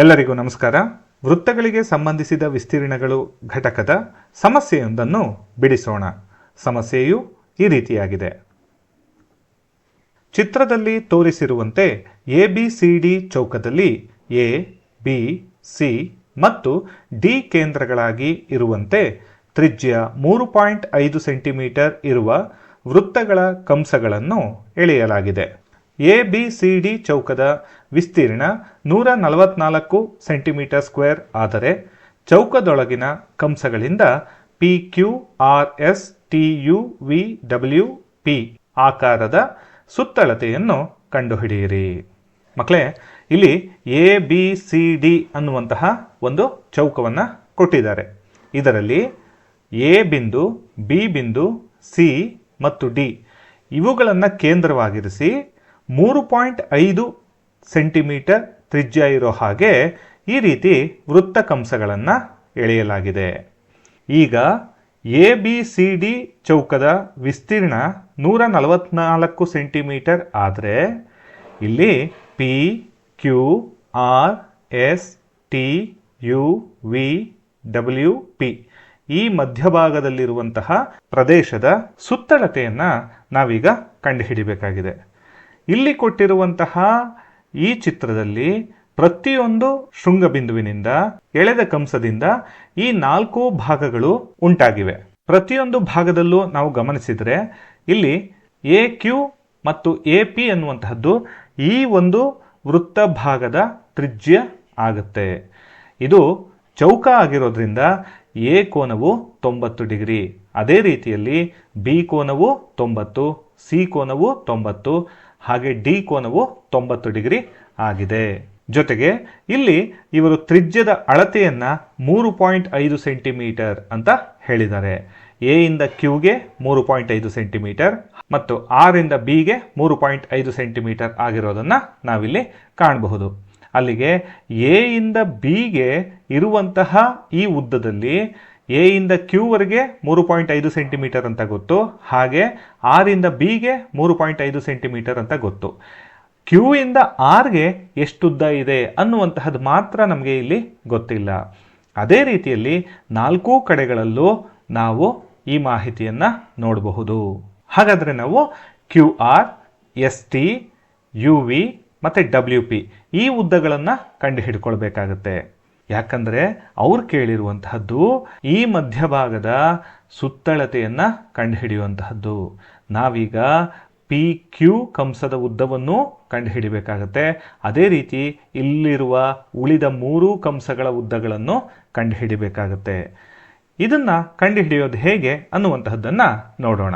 ಎಲ್ಲರಿಗೂ ನಮಸ್ಕಾರ. ವೃತ್ತಗಳಿಗೆ ಸಂಬಂಧಿಸಿದ ವಿಸ್ತೀರ್ಣಗಳು ಘಟಕದ ಸಮಸ್ಯೆಯೊಂದನ್ನು ಬಿಡಿಸೋಣ. ಸಮಸ್ಯೆಯು ಈ ರೀತಿಯಾಗಿದೆ. ಚಿತ್ರದಲ್ಲಿ ತೋರಿಸಿರುವಂತೆ ಎ ಬಿ ಸಿ ಡಿ ಚೌಕದಲ್ಲಿ ಎ, ಬಿ, ಸಿ ಮತ್ತು ಡಿ ಕೇಂದ್ರಗಳಾಗಿ ಇರುವಂತೆ ತ್ರಿಜ್ಯ ಮೂರು ಪಾಯಿಂಟ್ ಐದು ಸೆಂಟಿಮೀಟರ್ ಇರುವ ವೃತ್ತಗಳ ಕಂಸಗಳನ್ನು ಎಳೆಯಲಾಗಿದೆ. ಎ ಬಿ ಸಿ ಡಿ ಚೌಕದ ವಿಸ್ತೀರ್ಣ ನೂರ ನಲವತ್ನಾಲ್ಕು ಸೆಂಟಿಮೀಟರ್ ಸ್ಕ್ವೇರ್ ಆದರೆ ಚೌಕದೊಳಗಿನ ಕಂಸಗಳಿಂದ P Q R S T U V W P ಆಕಾರದ ಸುತ್ತಳತೆಯನ್ನು ಕಂಡುಹಿಡಿಯಿರಿ. ಮಕ್ಕಳೇ, ಇಲ್ಲಿ ಎ ಬಿ ಸಿ ಡಿ ಅನ್ನುವಂತಹ ಒಂದು ಚೌಕವನ್ನು ಕೊಟ್ಟಿದ್ದಾರೆ. ಇದರಲ್ಲಿ ಎ ಬಿಂದು ಬಿ ಬಿಂದು ಸಿ ಮತ್ತು ಡಿ ಇವುಗಳನ್ನು ಕೇಂದ್ರವಾಗಿರಿಸಿ ಮೂರು ಪಾಯಿಂಟ್ ಐದು ಸೆಂಟಿಮೀಟರ್ ತ್ರಿಜ್ಯ ಇರೋ ಹಾಗೆ ಈ ರೀತಿ ವೃತ್ತ ಕಂಸಗಳನ್ನು ಎಳೆಯಲಾಗಿದೆ. ಈಗ ಎ, ಬಿ, ಸಿ, ಡಿ ಚೌಕದ ವಿಸ್ತೀರ್ಣ ನೂರ ನಲವತ್ನಾಲ್ಕು ಸೆಂಟಿಮೀಟರ್ ಆದರೆ ಇಲ್ಲಿ P, Q, R, S, T, U, V, W, P ಈ ಮಧ್ಯಭಾಗದಲ್ಲಿರುವಂತಹ ಪ್ರದೇಶದ ಸುತ್ತಳತೆಯನ್ನು ನಾವೀಗ ಕಂಡುಹಿಡಿಬೇಕಾಗಿದೆ. ಇಲ್ಲಿ ಕೊಟ್ಟಿರುವಂತಹ ಈ ಚಿತ್ರದಲ್ಲಿ ಪ್ರತಿಯೊಂದು ಶೃಂಗಬಿಂದುವಿನಿಂದ, ಎಳೆದ ಕಂಸದಿಂದ ಈ ನಾಲ್ಕು ಭಾಗಗಳು ಉಂಟಾಗಿವೆ. ಪ್ರತಿಯೊಂದು ಭಾಗದಲ್ಲೂ ನಾವು ಗಮನಿಸಿದರೆ ಇಲ್ಲಿ ಎ ಕ್ಯೂ ಮತ್ತು ಎ ಪಿ ಅನ್ನುವಂತಹದ್ದು ಈ ಒಂದು ವೃತ್ತ ಭಾಗದ ತ್ರಿಜ್ಯ ಆಗುತ್ತೆ. ಇದು ಚೌಕ ಆಗಿರೋದ್ರಿಂದ ಎ ಕೋನವು ತೊಂಬತ್ತು ಡಿಗ್ರಿ. ಅದೇ ರೀತಿಯಲ್ಲಿ ಬಿ ಕೋನವು ತೊಂಬತ್ತು, ಸಿ ಕೋನವು ತೊಂಬತ್ತು ಹಾಗೆ ಡಿ ಕೋನವು ತೊಂಬತ್ತು ಡಿಗ್ರಿ ಆಗಿದೆ. ಜೊತೆಗೆ ಇಲ್ಲಿ ಇವರು ತ್ರಿಜ್ಯದ ಅಳತೆಯನ್ನ ಮೂರು ಪಾಯಿಂಟ್ ಐದು ಸೆಂಟಿಮೀಟರ್ ಅಂತ ಹೇಳಿದ್ದಾರೆ. ಎ ಇಂದ ಕ್ಯೂಗೆ ಮೂರು ಪಾಯಿಂಟ್ ಐದು ಸೆಂಟಿಮೀಟರ್ ಮತ್ತು ಆರ್ ಇಂದ ಬಿಗೆ ಮೂರು ಪಾಯಿಂಟ್ ಐದು ಸೆಂಟಿಮೀಟರ್ ಆಗಿರೋದನ್ನ ನಾವಿಲ್ಲಿ ಕಾಣಬಹುದು. ಅಲ್ಲಿಗೆ ಎ ಇಂದ ಬಿಗೆ ಇರುವಂತಹ ಈ ಉದ್ದದಲ್ಲಿ ಎ ಇಂದ ಕ್ಯೂವರೆಗೆ ಮೂರು ಪಾಯಿಂಟ್ ಐದು ಸೆಂಟಿಮೀಟರ್ ಅಂತ ಗೊತ್ತು. ಹಾಗೆ ಆರ್ ಇಂದ ಬಿಗೆ ಮೂರು ಪಾಯಿಂಟ್ ಐದು ಸೆಂಟಿಮೀಟರ್ ಅಂತ ಗೊತ್ತು. ಕ್ಯೂ ಇಂದ ಆರ್ಗೆ ಎಷ್ಟುದ್ದ ಇದೆ ಅನ್ನುವಂತಹದ್ದು ಮಾತ್ರ ನಮಗೆ ಇಲ್ಲಿ ಗೊತ್ತಿಲ್ಲ. ಅದೇ ರೀತಿಯಲ್ಲಿ ನಾಲ್ಕೂ ಕಡೆಗಳಲ್ಲೂ ನಾವು ಈ ಮಾಹಿತಿಯನ್ನು ನೋಡಬಹುದು. ಹಾಗಾದರೆ ನಾವು Q R S T U V ಮತ್ತು ಡಬ್ಲ್ಯೂ ಪಿ ಈ ಉದ್ದಗಳನ್ನು ಕಂಡುಹಿಡ್ಕೊಳ್ಬೇಕಾಗತ್ತೆ. ಯಾಕಂದರೆ ಅವ್ರು ಕೇಳಿರುವಂತಹದ್ದು ಈ ಮಧ್ಯಭಾಗದ ಸುತ್ತಳತೆಯನ್ನು ಕಂಡುಹಿಡಿಯುವಂತಹದ್ದು. ನಾವೀಗ ಪಿ ಕ್ಯೂ ಕಂಸದ ಉದ್ದವನ್ನು ಕಂಡುಹಿಡಿಬೇಕಾಗತ್ತೆ. ಅದೇ ರೀತಿ ಇಲ್ಲಿರುವ ಉಳಿದ ಮೂರು ಕಂಸಗಳ ಉದ್ದಗಳನ್ನು ಕಂಡುಹಿಡಿಬೇಕಾಗತ್ತೆ. ಇದನ್ನು ಕಂಡುಹಿಡಿಯೋದು ಹೇಗೆ ಅನ್ನುವಂತಹದ್ದನ್ನು ನೋಡೋಣ.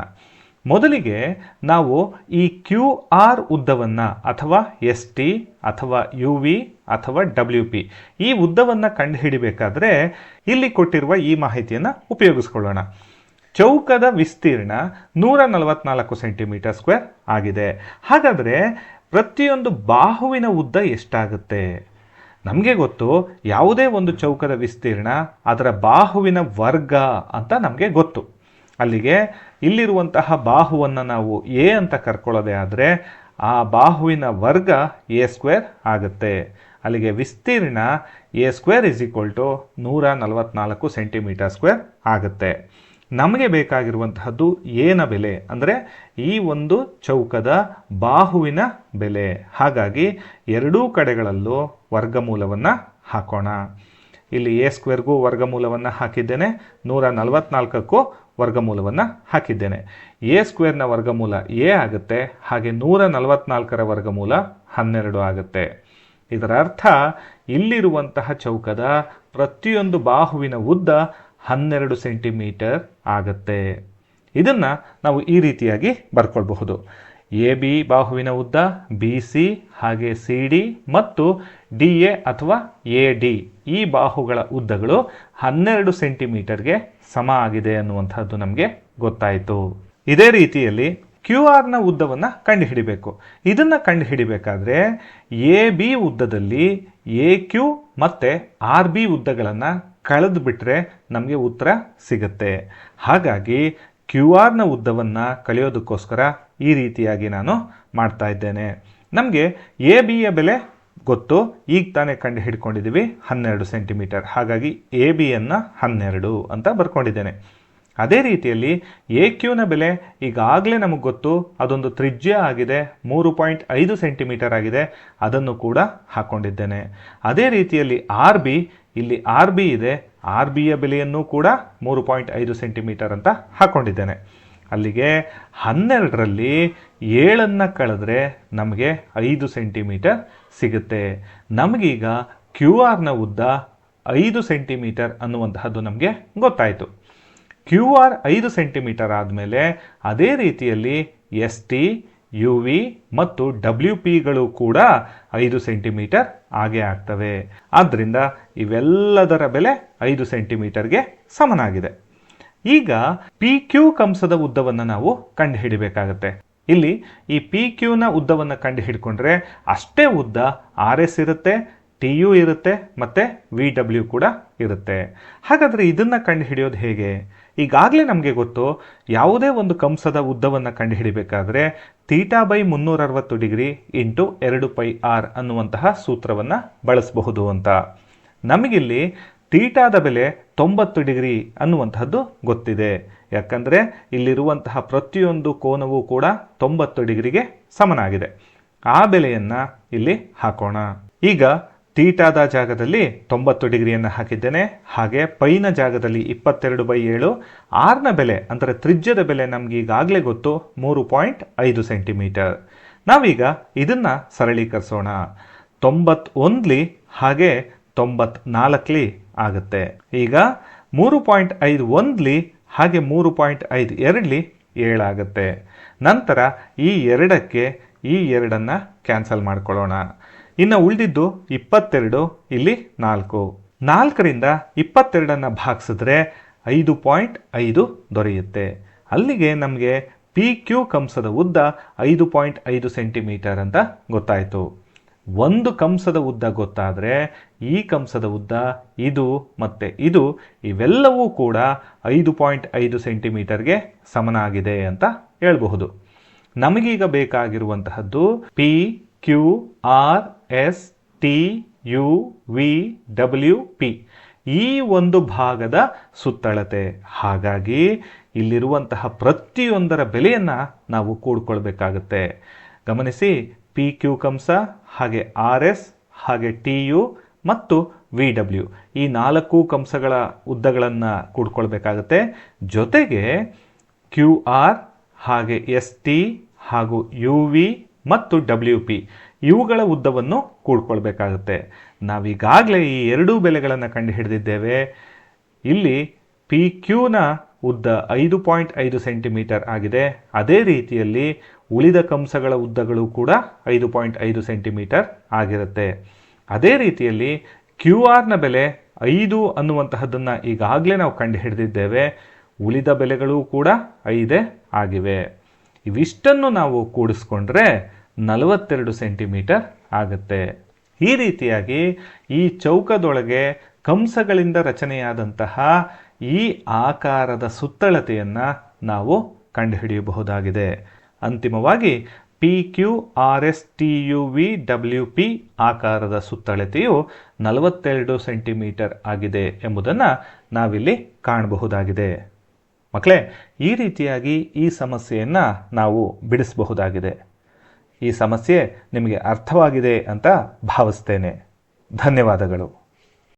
ಮೊದಲಿಗೆ ನಾವು ಈ ಕ್ಯೂ ಆರ್ ಉದ್ದವನ್ನು ಅಥವಾ ಎಸ್ ಟಿ ಅಥವಾ ಯು ವಿ ಅಥವಾ ಡಬ್ಲ್ಯೂ ಪಿ ಈ ಉದ್ದವನ್ನು ಕಂಡುಹಿಡಿಬೇಕಾದ್ರೆ ಇಲ್ಲಿ ಕೊಟ್ಟಿರುವ ಈ ಮಾಹಿತಿಯನ್ನು ಉಪಯೋಗಿಸ್ಕೊಳ್ಳೋಣ. ಚೌಕದ ವಿಸ್ತೀರ್ಣ ನೂರ ನಲವತ್ನಾಲ್ಕು ಸೆಂಟಿಮೀಟರ್ ಸ್ಕ್ವೇರ್ ಆಗಿದೆ. ಹಾಗಾದರೆ ಪ್ರತಿಯೊಂದು ಬಾಹುವಿನ ಉದ್ದ ಎಷ್ಟಾಗುತ್ತೆ? ನಮಗೆ ಗೊತ್ತು ಯಾವುದೇ ಒಂದು ಚೌಕದ ವಿಸ್ತೀರ್ಣ ಅದರ ಬಾಹುವಿನ ವರ್ಗ ಅಂತ ನಮಗೆ ಗೊತ್ತು. ಅಲ್ಲಿಗೆ ಇಲ್ಲಿರುವಂತಹ ಬಾಹುವನ್ನು ನಾವು ಎ ಅಂತ ಕರ್ಕೊಳ್ಳೋದೇ ಆದರೆ ಆ ಬಾಹುವಿನ ವರ್ಗ ಎ ಸ್ಕ್ವೇರ್ ಆಗುತ್ತೆ. ಅಲ್ಲಿಗೆ ವಿಸ್ತೀರ್ಣ A square is equal to ನೂರ ನಲವತ್ನಾಲ್ಕು ಸೆಂಟಿಮೀಟರ್ ಸ್ಕ್ವೇರ್ ಆಗುತ್ತೆ. ನಮಗೆ ಬೇಕಾಗಿರುವಂತಹದ್ದು ಏನ ಬೆಲೆ, ಅಂದರೆ ಈ ಒಂದು ಚೌಕದ ಬಾಹುವಿನ ಬೆಲೆ. ಹಾಗಾಗಿ ಎರಡೂ ಕಡೆಗಳಲ್ಲೂ ವರ್ಗಮೂಲವನ್ನು ಹಾಕೋಣ. ಇಲ್ಲಿ ಎ ಸ್ಕ್ವೇರ್ಗೂ ವರ್ಗಮೂಲವನ್ನು ಹಾಕಿದ್ದೇನೆ ನೂರ ನಲವತ್ನಾಲ್ಕಕ್ಕೂ ವರ್ಗಮೂಲವನ್ನು ಹಾಕಿದ್ದೇನೆ. ಎ ಸ್ಕ್ವೇರ್ನ ವರ್ಗಮೂಲ ಎ ಆಗುತ್ತೆ, ಹಾಗೆ ನೂರ ನಲವತ್ನಾಲ್ಕರ ವರ್ಗಮೂಲ ಹನ್ನೆರಡು ಆಗುತ್ತೆ. ಇದರ ಅರ್ಥ ಇಲ್ಲಿರುವಂತಹ ಚೌಕದ ಪ್ರತಿಯೊಂದು ಬಾಹುವಿನ ಉದ್ದ ಹನ್ನೆರಡು ಸೆಂಟಿಮೀಟರ್ ಆಗತ್ತೆ. ಇದನ್ನು ನಾವು ಈ ರೀತಿಯಾಗಿ ಬರ್ಕೊಳ್ಬಹುದು. ಎ, ಬಿ ಬಾಹುವಿನ ಉದ್ದ, ಬಿ, ಸಿ, ಹಾಗೆ ಸಿ, ಡಿ ಮತ್ತು ಡಿ, ಎ ಅಥವಾ ಎ, ಡಿ. ಈ ಬಾಹುಗಳ ಉದ್ದಗಳು ಹನ್ನೆರಡು ಸೆಂಟಿಮೀಟರ್ಗೆ ಸಮ ಆಗಿದೆ ಅನ್ನುವಂಥದ್ದು ನಮಗೆ ಗೊತ್ತಾಯಿತು. ಇದೇ ರೀತಿಯಲ್ಲಿ ಕ್ಯೂ ಆರ್ನ ಉದ್ದವನ್ನು ಕಂಡುಹಿಡಿಬೇಕು. ಇದನ್ನು ಕಂಡುಹಿಡಿಬೇಕಾದ್ರೆ ಎ ಬಿ ಉದ್ದದಲ್ಲಿ ಎ ಕ್ಯೂ ಮತ್ತು ಆರ್ ಬಿ ಉದ್ದಗಳನ್ನು ಕಳೆದು ಬಿಟ್ಟರೆ ನಮಗೆ ಉತ್ತರ ಸಿಗುತ್ತೆ. ಹಾಗಾಗಿ ಕ್ಯೂ ಆರ್ನ ಉದ್ದವನ್ನು ಕಳೆಯೋದಕ್ಕೋಸ್ಕರ ಈ ರೀತಿಯಾಗಿ ನಾನು ಮಾಡ್ತಾ ಇದ್ದೇನೆ. ನಮಗೆ ಎ ಬಿಯ ಬೆಲೆ ಗೊತ್ತು. ಈಗ ತಾನೇ ಕಂಡು ಹಿಡ್ಕೊಂಡಿದ್ದೀವಿ ಹನ್ನೆರಡು ಸೆಂಟಿಮೀಟರ್. ಹಾಗಾಗಿ ಎ ಬಿಯನ್ನು ಹನ್ನೆರಡು ಅಂತ ಬರ್ಕೊಂಡಿದ್ದೇನೆ. ಅದೇ ರೀತಿಯಲ್ಲಿ ಎ ಕ್ಯೂನ ಬೆಲೆ ಈಗಾಗಲೇ ನಮಗೆ ಗೊತ್ತು. ಅದೊಂದು ತ್ರಿಜ್ಯ ಆಗಿದೆ. ಮೂರು ಪಾಯಿಂಟ್ ಐದು ಸೆಂಟಿಮೀಟರ್ ಆಗಿದೆ. ಅದನ್ನು ಕೂಡ ಹಾಕ್ಕೊಂಡಿದ್ದೇನೆ ಅದೇ ರೀತಿಯಲ್ಲಿ ಆರ್ ಬಿ ಇಲ್ಲಿ ಆರ್ ಬಿ ಇದೆ. ಆರ್ ಬಿಯ ಬೆಲೆಯನ್ನು ಕೂಡ ಮೂರು ಪಾಯಿಂಟ್ ಐದು ಸೆಂಟಿಮೀಟರ್ ಅಂತ ಹಾಕ್ಕೊಂಡಿದ್ದೇನೆ ಅಲ್ಲಿಗೆ ಹನ್ನೆರಡರಲ್ಲಿ ಏಳನ್ನು ಕಳೆದ್ರೆ ನಮಗೆ ಐದು ಸೆಂಟಿಮೀಟರ್ ಸಿಗುತ್ತೆ. ನಮಗೀಗ ಕ್ಯೂ ಆರ್ನ ಉದ್ದ ಐದು ಸೆಂಟಿಮೀಟರ್ ಅನ್ನುವಂತಹದ್ದು ನಮಗೆ ಗೊತ್ತಾಯಿತು. ಕ್ಯೂ ಆರ್ ಐದು ಸೆಂಟಿಮೀಟರ್ ಆದಮೇಲೆ ಅದೇ ರೀತಿಯಲ್ಲಿ ಎಸ್ ಟಿ, ಯು ವಿ ಮತ್ತು ಡಬ್ಲ್ಯೂ ಪಿಗಳು ಕೂಡ ಐದು ಸೆಂಟಿಮೀಟರ್ ಆಗೇ ಆಗ್ತವೆ. ಆದ್ದರಿಂದ ಇವೆಲ್ಲದರ ಬೆಲೆ ಐದು ಸೆಂಟಿಮೀಟರ್ಗೆ ಸಮನಾಗಿದೆ. ಈಗ ಪಿ ಕ್ಯೂ ಕಂಸದ ಉದ್ದವನ್ನು ನಾವು ಕಂಡುಹಿಡಿಬೇಕಾಗತ್ತೆ. ಇಲ್ಲಿ ಈ ಪಿ ಕ್ಯೂನ ಉದ್ದವನ್ನು ಕಂಡು ಹಿಡ್ಕೊಂಡ್ರೆ ಅಷ್ಟೇ ಉದ್ದ ಆರ್ ಎಸ್ ಇರುತ್ತೆ ಟಿ ಯು ಇರುತ್ತೆ, ಮತ್ತು ವಿ ಡಬ್ಲ್ಯೂ ಕೂಡ ಇರುತ್ತೆ. ಹಾಗಾದರೆ ಇದನ್ನು ಕಂಡು ಹಿಡಿಯೋದು ಹೇಗೆ? ಈಗಾಗಲೇ ನಮಗೆ ಗೊತ್ತು, ಯಾವುದೇ ಒಂದು ಕಂಸದ ಉದ್ದವನ್ನು ಕಂಡುಹಿಡಿಬೇಕಾದ್ರೆ ತೀಟಾ ಬೈ ಮುನ್ನೂರ ಅರವತ್ತು ಡಿಗ್ರಿ ಇಂಟು ಎರಡು ಪೈ ಆರ್ ಅನ್ನುವಂತಹ ಸೂತ್ರವನ್ನು ಬಳಸಬಹುದು ಅಂತ. ನಮಗಿಲ್ಲಿ ತೀಟಾದ ಬೆಲೆ ತೊಂಬತ್ತು ಡಿಗ್ರಿ ಅನ್ನುವಂತಹದ್ದು ಗೊತ್ತಿದೆ. ಯಾಕಂದರೆ ಇಲ್ಲಿರುವಂತಹ ಪ್ರತಿಯೊಂದು ಕೋನವೂ ಕೂಡ ತೊಂಬತ್ತು ಡಿಗ್ರಿಗೆ ಸಮನಾಗಿದೆ. ಆ ಬೆಲೆಯನ್ನು ಇಲ್ಲಿ ಹಾಕೋಣ. ಈಗ ತೀಟಾದ ಜಾಗದಲ್ಲಿ ತೊಂಬತ್ತು ಡಿಗ್ರಿಯನ್ನು ಹಾಕಿದ್ದೇನೆ. ಹಾಗೆ ಪೈನ ಜಾಗದಲ್ಲಿ ಇಪ್ಪತ್ತೆರಡು ಬೈ ಏಳು. ಆರ್ನ ಬೆಲೆ, ಅಂದರೆ ತ್ರಿಜ್ಯದ ಬೆಲೆ ನಮ್ಗೆ ಈಗಾಗಲೇ ಗೊತ್ತು, ಮೂರು ಪಾಯಿಂಟ್ ಐದು ಸೆಂಟಿಮೀಟರ್. ನಾವೀಗ ಇದನ್ನು ಸರಳೀಕರಿಸೋಣ. ತೊಂಬತ್ತೊಂದ್ಲಿ ಹಾಗೆ ತೊಂಬತ್ನಾಲ್ಕಲಿ ಆಗುತ್ತೆ. ಈಗ ಮೂರು ಪಾಯಿಂಟ್ ಐದು ಒಂದ್ಲಿ ಹಾಗೆ ಮೂರು ಪಾಯಿಂಟ್ ಐದು ಎರಡ್ಲಿ ಏಳಾಗುತ್ತೆ. ನಂತರ ಈ ಎರಡಕ್ಕೆ ಈ ಎರಡನ್ನು ಕ್ಯಾನ್ಸಲ್ ಮಾಡ್ಕೊಳ್ಳೋಣ. ಇನ್ನು ಉಳಿದಿದ್ದು ಇಪ್ಪತ್ತೆರಡು, ಇಲ್ಲಿ ನಾಲ್ಕು. ನಾಲ್ಕರಿಂದ ಇಪ್ಪತ್ತೆರಡನ್ನು ಭಾಗಿಸಿದ್ರೆ ಐದು ಪಾಯಿಂಟ್ ಐದು ದೊರೆಯುತ್ತೆ. ಅಲ್ಲಿಗೆ ನಮಗೆ ಪಿ ಕ್ಯೂ ಕಂಸದ ಉದ್ದ ಐದು ಪಾಯಿಂಟ್ ಐದು ಸೆಂಟಿಮೀಟರ್ ಅಂತ ಗೊತ್ತಾಯಿತು. ಒಂದು ಕಂಸದ ಉದ್ದ ಗೊತ್ತಾದರೆ ಈ ಕಂಸದ ಉದ್ದ ಇದು ಮತ್ತೆ ಇದು, ಇವೆಲ್ಲವೂ ಕೂಡ ಐದು ಪಾಯಿಂಟ್ ಐದು ಸೆಂಟಿಮೀಟರ್ಗೆ ಸಮನಾಗಿದೆ ಅಂತ ಹೇಳಬಹುದು. ನಮಗೀಗ ಬೇಕಾಗಿರುವಂತಹದ್ದು P Q R S T U V W P ಈ ಒಂದು ಭಾಗದ ಸುತ್ತಳತೆ. ಹಾಗಾಗಿ ಇಲ್ಲಿರುವಂತಹ ಪ್ರತಿಯೊಂದರ ಬೆಲೆಯನ್ನು ನಾವು ಕೂಡ್ಕೊಳ್ಬೇಕಾಗತ್ತೆ. ಗಮನಿಸಿ ಪಿ ಕ್ಯೂ ಕಂಸ, ಹಾಗೆ ಆರ್ ಎಸ್ ಹಾಗೆ ಟಿ ಯು ಮತ್ತು ವಿ ಡಬ್ಲ್ಯೂ ಈ ನಾಲ್ಕು ಕಂಸಗಳ ಉದ್ದಗಳನ್ನು ಕೂಡ್ಕೊಳ್ಬೇಕಾಗತ್ತೆ. ಜೊತೆಗೆ ಕ್ಯೂ ಆರ್ ಹಾಗೆ ಎಸ್ ಟಿ ಹಾಗೂ ಯು ವಿ ಮತ್ತು ಡಬ್ಲ್ಯೂ ಪಿ ಇವುಗಳ ಉದ್ದವನ್ನು ಕೂಡ್ಕೊಳ್ಬೇಕಾಗುತ್ತೆ. ನಾವೀಗಾಗಲೇ ಈ ಎರಡೂ ಬೆಲೆಗಳನ್ನು ಕಂಡು ಹಿಡಿದಿದ್ದೇವೆ ಇಲ್ಲಿ ಪಿ ಕ್ಯೂನ ಉದ್ದ ಐದು ಪಾಯಿಂಟ್ ಐದು ಸೆಂಟಿಮೀಟರ್ ಆಗಿದೆ. ಅದೇ ರೀತಿಯಲ್ಲಿ ಉಳಿದ ಕಂಸಗಳ ಉದ್ದಗಳು ಕೂಡ ಐದು ಪಾಯಿಂಟ್ ಐದು ಸೆಂಟಿಮೀಟರ್ ಆಗಿರುತ್ತೆ. ಅದೇ ರೀತಿಯಲ್ಲಿ ಕ್ಯೂ ಆರ್ನ ಬೆಲೆ ಐದು ಅನ್ನುವಂತಹದ್ದನ್ನು ಈಗಾಗಲೇ ನಾವು ಕಂಡು ಹಿಡಿದಿದ್ದೇವೆ ಉಳಿದ ಬೆಲೆಗಳು ಕೂಡ ಐದೇ ಆಗಿವೆ. ಇವಿಷ್ಟನ್ನು ನಾವು ಕೂಡಿಸ್ಕೊಂಡ್ರೆ ನಲವತ್ತೆರಡು ಸೆಂಟಿಮೀಟರ್ ಆಗುತ್ತೆ. ಈ ರೀತಿಯಾಗಿ ಈ ಚೌಕದೊಳಗೆ ಕಂಸಗಳಿಂದ ರಚನೆಯಾದಂತಹ ಈ ಆಕಾರದ ಸುತ್ತಳತೆಯನ್ನು ನಾವು ಕಂಡುಹಿಡಿಯಬಹುದಾಗಿದೆ. ಅಂತಿಮವಾಗಿ P Q R S T U V W P ಆಕಾರದ ಸುತ್ತಳತೆಯು ನಲವತ್ತೆರಡು ಸೆಂಟಿಮೀಟರ್ ಆಗಿದೆ ಎಂಬುದನ್ನು ನಾವಿಲ್ಲಿ ಕಾಣಬಹುದಾಗಿದೆ. ಮಕ್ಕಳೇ ಈ ರೀತಿಯಾಗಿ ಈ ಸಮಸ್ಯೆಯನ್ನು ನಾವು ಬಿಡಿಸಬಹುದಾಗಿದೆ. ಈ ಸಮಸ್ಯೆ ನಿಮಗೆ ಅರ್ಥವಾಗಿದೆ ಅಂತ ಭಾವಿಸ್ತೇನೆ. ಧನ್ಯವಾದಗಳು.